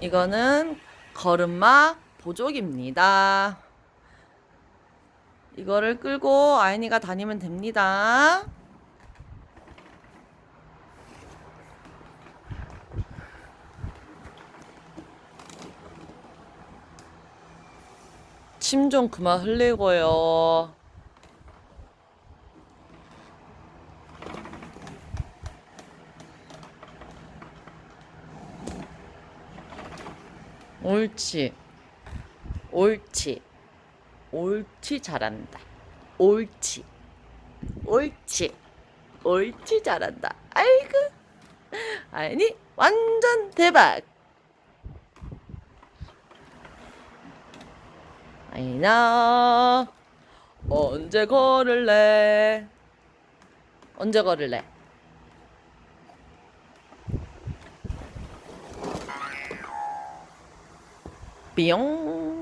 이거는 걸음마 보조기입니다. 이거를 끌고 아이니가 다니면 됩니다. 침 좀 그만 흘리고요. 옳지. 옳지. 옳지 잘한다. 옳지. 옳지. 옳지 잘한다. 아이고. 아니 완전 대박. 아이나 언제 걸을래? 언제 걸을래? 삐용.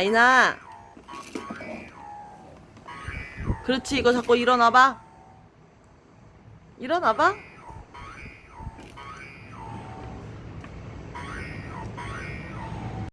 아이나. 그렇지, 이거 자꾸 일어나봐. 일어나봐.